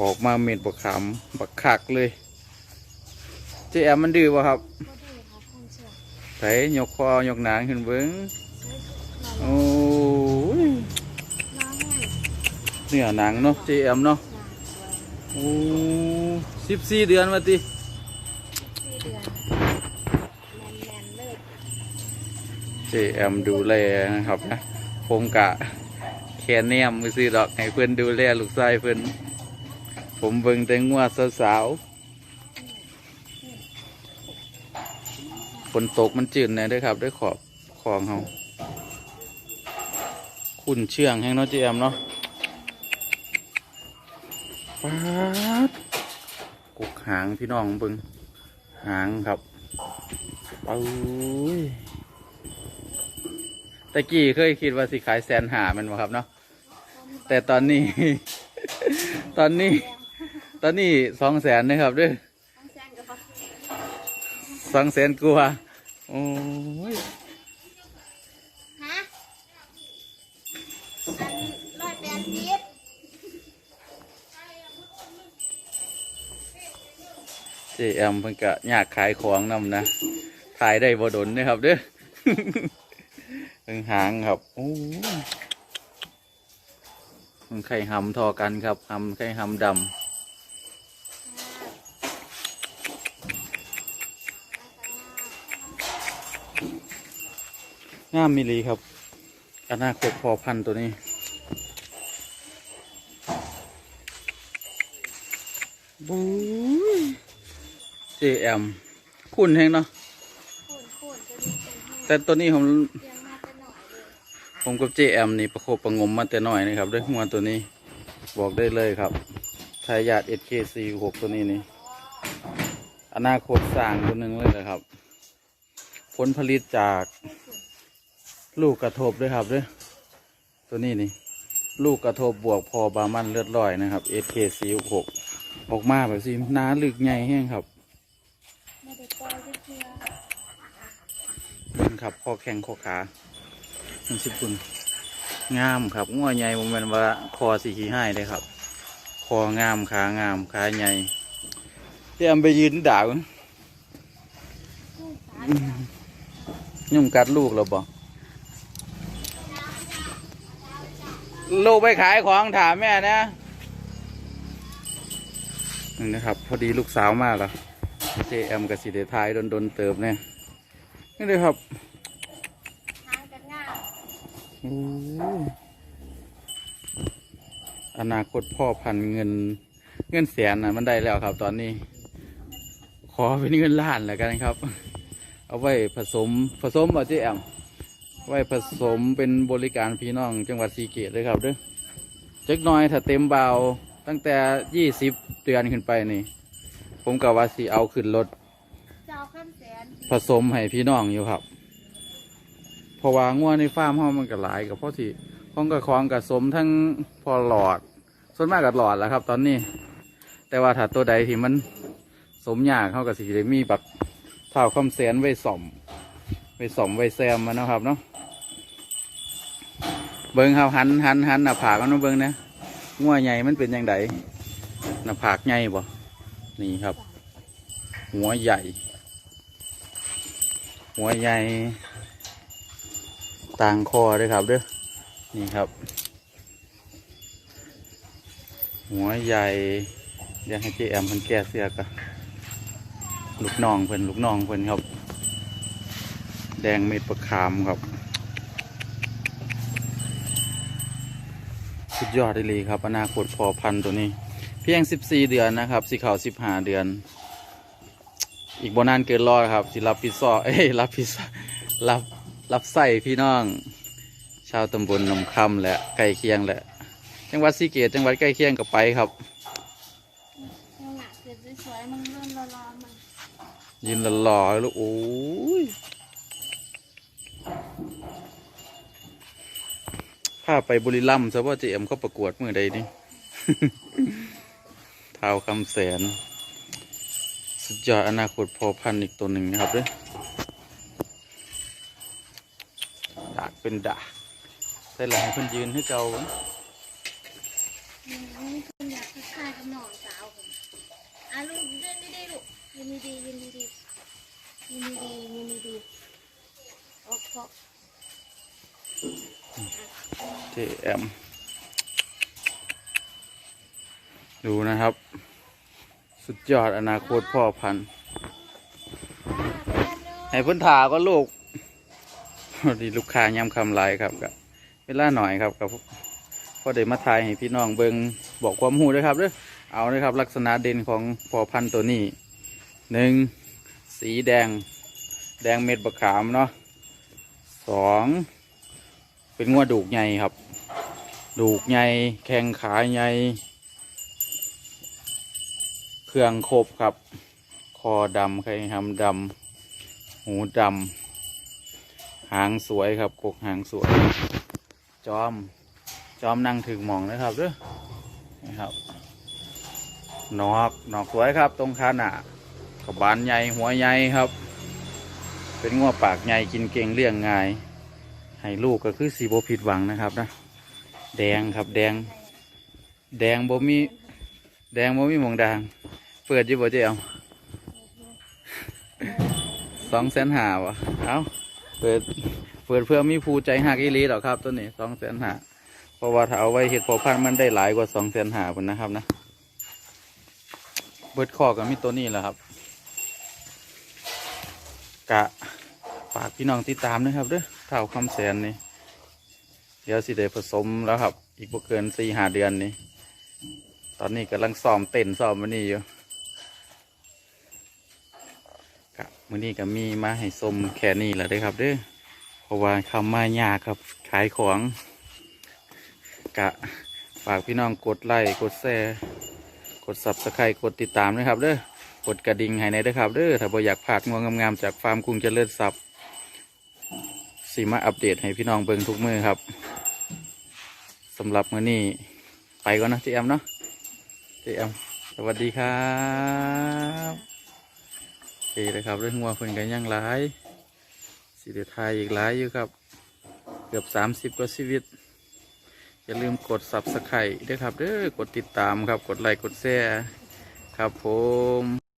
ออกมาเม็ดบักขามบักคักเลยเจแอมมันดื้อป่ะครับก็ดีครับคุณเชื่อไถยกคอยกหนางขึ้นเบิ้งใช้หล่อโอ้ยน้ำแห้งเนื้อหนังเนาะเจแอมเนาะหนาสวยโอ้สิบสี่เดือนมาติสี่เดือนแน่นๆเลยเจแอมดูแลนะครับนะผมกะแค่แนมมือซื้อดอกให้เพื่อนดูแลลูกชายเพื่อน ผมเบิ่งแต่งัวสาวๆฝนตกมันจืดแน่เด้วยครับด้วยขอบคลองเขาคุณเชื่องแห้งเนาะเจแอมเนาะป๊าดกุกหางพี่น้องเบิ่งหางครับปุ้ยตะกี้เคยคิดว่าสิขายแสนหามันบ่ครับเนาะแต่ตอนนี้ ตอนนี้ ตอนนี้สองแสนนะครับเด้วยต้องแซงกับเขาสองแสนกว่าโอ้ยฮะอันร้อยแปดสิบเจแอมเพิ่นกะอยากขายของนำนะขายได้บ่ดนนะครับเด้อเพิ่งหางครับโอ้ยมันไข่หำทอกันครับหำไข่หำดำ งามมิลีครับอนาคตพอพันธุ์ตัวนี้ บู๊ย JM คุณแห้งเนาะคูณคูณจะมีเป็นแห้งแต่ตัวนี้ผมเลี้ยงมาแต่หน่อยเลยผมกับ JM นี่ประคบประหงมมาแต่น้อยนะครับด้วยหัวตัวนี้บอกได้เลยครับทายาท SKC 6ตัวนี้นี่อนาคตสร้างตัวหนึ่งเลยนะครับ ผลผลิตจาก ลูกกระทบด้วยครับด้วยตัวนี้นี่ ลูกกระทบบวกพอบามันเลือดลอยนะครับ SKC 6ออกมาแบบสิหน้าลึกใหญ่แห้งครับไม่ได้ปล่อยไปเที่ยวเบิ่งครับข้อแข้งข้อขามันสิบุญงามครับงัวใหญ่ผมเป็นว่าคอสีขี้ให้เลยครับ คองามขางามขาใหญ่เตรียมไปยืนด่าวคู่สาจ้ะยุ่งกัดลูกเราบ่ ลูกไปขายของถามแม่นะนี่นะครับ พอดีลูกสาวมากแล้วเจแอมกับสีเดทายโดนๆเติบเนี่ยนี่เลยครับอนาคตพ่อพันเงิน เงินแสนนะมันได้แล้วครับ ตอนนี้ ขอเป็นเงินล้านแล้วกันครับ เอาไว้ผสมผสมบ่เจแอม ไว้ผสมเป็นบริการพี่น้องจังหวัดสีเกตเลยครับเด้อจักหน้อยถ้าเต็มเบาตั้งแต่ยี่สิบเดือนขึ้นไปนี่ ผมกับว่าสีเอาขึ้นรถเจ้าข้ามแสนผสมให้พี่น้องอยู่ครับเพราะว่างัวในฟาร์มห้องมันก็หลายกับพ่อที่ห้องกับคลองกับสมทั้งพอหลอด ส่วนมากกับหลอดแล้วครับ ตอนนี้ แต่ว่าถ้าตัวใดที่มันสมยากเข้ากับสิได้มีแบบเท่าคำแสนไว้สม ไว้ส่อมไว้แซมมันนะครับเนาะเบิ้งครับหันหันหันหน้าผากมันเบิ้งนะงัวใหญ่มันเป็นยังไงหน้าผากใหญ่บ่นี่ครับ หัวใหญ่ หัวใหญ่ต่างคอด้วยครับเด้อนี่ครับ หัวใหญ่เดี๋ยวให้เจแอมเพิ่นแก้เสื้อกันลูกน้องเพิ่นลูกน้องเพิ่นครับ แดงเม็ดประคามครับ สุดยอดเลยครับ อนาคตพอพันธุ์ตัวนี้ เพียง 14 เดือนนะครับสีขาว15 เดือน อีกบนานเกินรอดครับสิรับผิดชอบเอ้ยรับผิดชอบรับรับใส่พี่น้อง ชาวตำบลหนองคำและใกล้เคียงและ จังหวัดสีเกตจังหวัดใกล้เคียงกับไปครับยังหนักเกิดสวยๆมันเริ่มร้อนๆมันยืนหล่อๆแล้วโอ้ยาไปบุรีรัมย์ซะว่าเจเอ็มเขาประกวดเมื่อใดนี่เท้าคำแสน สุดยอดอนาคตพอพันอีกตัวหนึ่งนะครับเด้วยดากเป็นดากใส่หลายคนยืนให้เกาอืมนี่คุณอยากทักทายกับหน่อยยืนดียืนดียืนดียืนดีๆออกเพราะ เจแอมดูนะครับ สุดยอดอนาคตพ่อพันธุ์ให้พื้นถาก็ลูกดีลูกค้าย้ำคำหลายครับกับเวลาหน่อยครับกับพ่อได้มาทายให้พี่น้องเบิงบอกความหูด้วยครับเด้อเอาเลยครับ ลักษณะเด่นของพ่อพันธุ์ตัวนี้หนึ่งสีแดง แดงเม็ดบะขามเนาะสอง เป็นงวดดูกใหญ่ครับ ดูกใหญ่แข้งขาใหญ่เครื่องครบครับ คอดำไข่หำดำหูดำหางสวยครับกกหางสวย จอม จอมนั่งถึงหมองนะครับเด้วยนี่ครับนอกนอกสวยครับ ตรงขาหน้าขบานใหญ่หัวใหญ่ครับ เป็นงัวปากใหญ่กินเก่งเลี้ยงง่าย ให้ลูกก็คือสีโบผิดหวังนะครับนะแดงครับแดง แดงบ่มี แดงบ่มีหมองดาง เปิดยี่บ่เจ้าสองแสนหาวะเอาเปิดเปิดเพื่อมีผู้ใจหักอีลีหรอครับตัวนี้สองแสนหาเพราะว่าถ้าเอาไว้เห็ดพอพันมันได้หลายกว่าสองแสนหาพุ่นนะครับนะเบิดคอกับมีตัวนี้แหละครับ กะ ฝากพี่น้องติดตามนะครับเด้อเท่าคำแสนนี่เดี๋ยวสิได้ผสมแล้วครับ อีกบ่เกินสี่หาเดือนนี้ตอนนี้กำลังซ้อมเต้นซ้อมมันนี่อยู่กะมื้อนี้ก็มีมาให้ชมแค่นี้แหละเด้อครับเด้อเพราะว่าคำมายากครับขายของกะฝากพี่น้องกดไลค์กดแชร์กดซับสไครต์กดติดตามนะครับเด้อกดกระดิ่งให้ในเด้อครับเด้อถ้าบ่อยากพลาดงวงงามๆจากฟาร์มกรุงเจริญทรัพย์ สีมาอัปเดตให้พี่น้องเบิ่งทุกมือครับสำหรับมื้อนี้ไปก่อนนะเจแอมเนาะเจแอมสวัสดีครับโอเคเลยครับเรื่องงัวเพิ่นกันยังหลายสิเดทายอีกหลายอยู่ครับ เกือบสามสิบกว่าชีวิต อย่าลืมกด subscribe ด้วยครับเด้อกดติดตามครับกดไลค์กดแชร์ครับผม